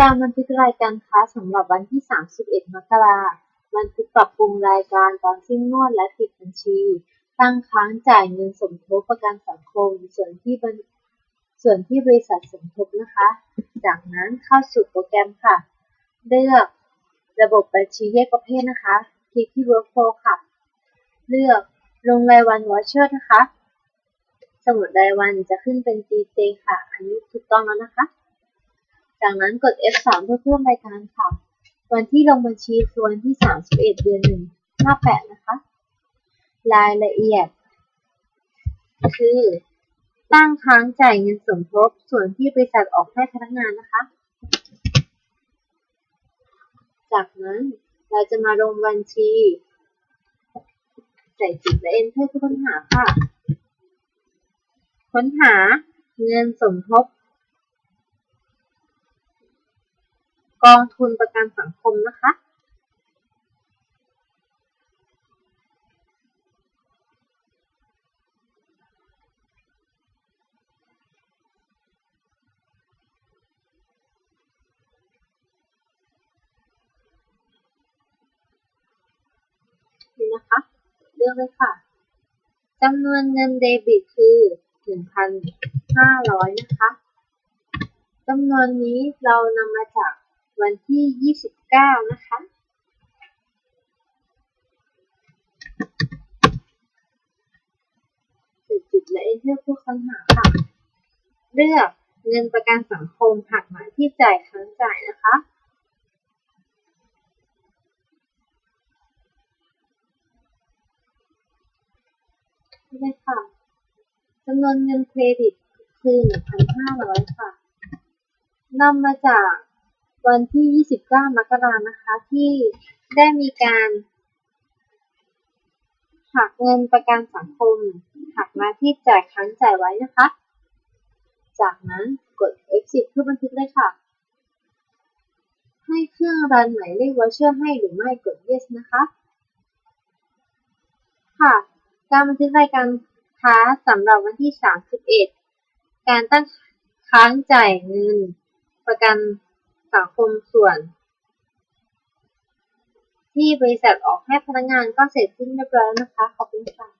การบันทึกรายการค้าสำหรับวันที่ 31 มกราคมบันทึกปรับปรุงรายการตอนสิ้นงวดและปิดบัญชี ตั้งค้างจ่ายเงินสมทบประกันสังคม ส่วนที่บัญส่วนที่บริษัทสมทบนะคะ จากนั้นเข้าสู่โปรแกรมค่ะ เลือกระบบบัญชีแยกประเภทนะคะ คลิกที่ Workflow ค่ะ เลือกลงรายวันวอชเชอร์นะคะ สมุดรายวันจะขึ้นเป็น GJ ค่ะ อันนี้ถูกต้องแล้วนะคะ จากนั้นกด F3 เพื่อเพิ่มรายการค่ะ วันที่ลงบัญชีคือวันที่ 31 เดือน1 58 นะคะ รายละเอียด คือตั้งค้างจ่ายเงินสมทบส่วนที่บริษัทออกให้พนักงานนะคะ จากนั้นเราจะมาลงบัญชีใส่จุดและ Enter เพื่อค้นหาค่ะ ค้นหาเงินสมทบ กองทุนประกันสังคมนะคะนี่นะคะ เลือกเลยค่ะจำนวนเงินเดบิตคือ 1,500 นะคะจำนวนนี้เรานำมาจาก วันที่ 29 นะคะ จุดจุดและ Enter เพื่อค้นหาค่ะ เลือกเงินประกันสังคมหักมาที่จ่ายครั้งจ่ายนะคะเลยค่ะจำนวนเงินเครดิตคือ 1,500 ค่ะนำมาจาก วันที่ 29 มกรานะคะ ที่ได้มีการหักเงินประกันสังคม หักมาที่จ่ายค้างจ่ายไว้นะคะ จากนั้นกด F10 เพื่อบันทึกเลยค่ะ ให้เครื่องรันหมายเลขวอเชอร์ให้หรือไม่กด Yes นะคะ ค่ะ การบันทึกรายการค้าสำหรับวันที่ 31 การตั้งค้างจ่ายเงินประกัน สังคมส่วน ที่บริษัทออกให้พนักงานก็เสร็จสิ้นเรียบร้อยแล้วนะคะ ขอบคุณค่ะ